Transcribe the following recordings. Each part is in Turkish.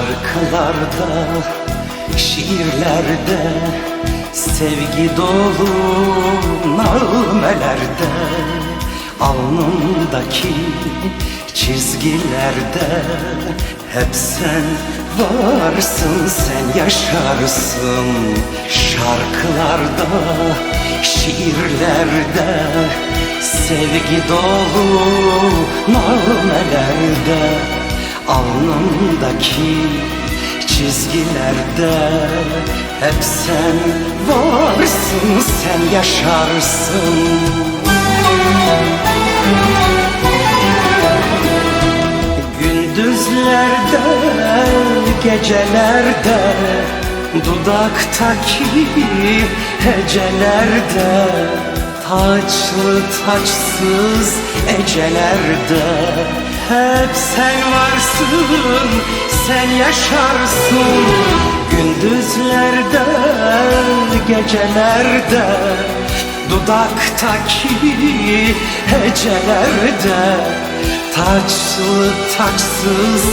Şarkılarda, şiirlerde Sevgi dolu namelerde Alnımdaki çizgilerde Hep sen varsın, sen yaşarsın. Şarkılarda, şiirlerde Sevgi dolu namelerde Alnımdaki çizgilerde Hep sen varsın, sen yaşarsın. Gündüzlerde, gecelerde Dudaktaki hecelerde Taçlı taçsız ecelerde Hep sen varsın, sen yaşarsın. Gündüzlerde, gecelerde Dudaktaki hecelerde Taçlı taçsız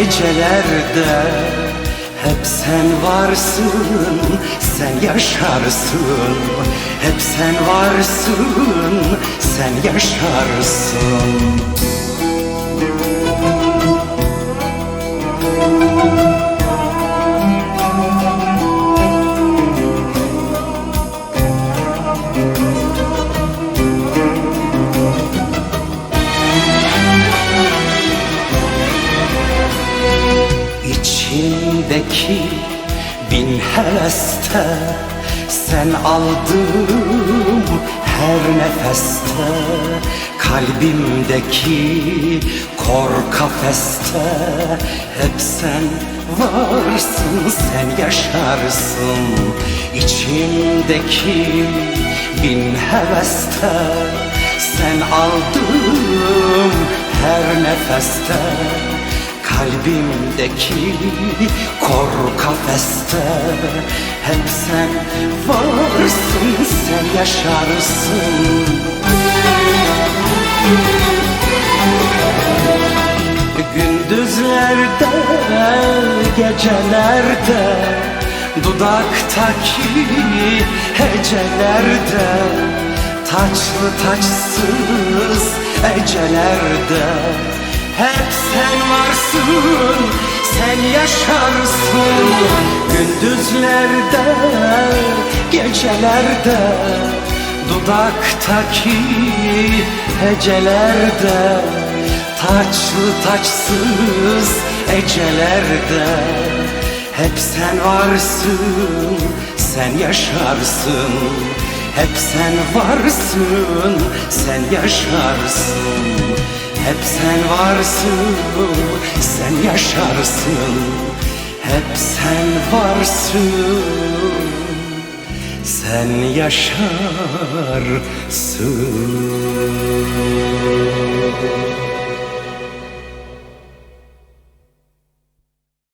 ecelerde Hep sen varsın, sen yaşarsın. Hep sen varsın, sen yaşarsın İçimdeki bin heveste Sen aldım her nefeste. Kalbimdeki kor kafeste Hep sen varsın, sen yaşarsın. İçimdeki bin heveste Sen aldım her nefeste Kalbimdeki kor kafeste Hep sen varsın, sen yaşarsın. Gündüzlerde, gecelerde Dudaktaki hecelerde Taçlı taçsız ecelerde hep sen varsın, sen yaşarsın. Gündüzlerde, gecelerde Dudaktaki hecelerde Taçlı taçsız ecelerde. Hep sen varsın, sen yaşarsın. Hep sen varsın, sen yaşarsın hep sen varsın, sen yaşarsın. Hep sen varsın, sen yaşarsın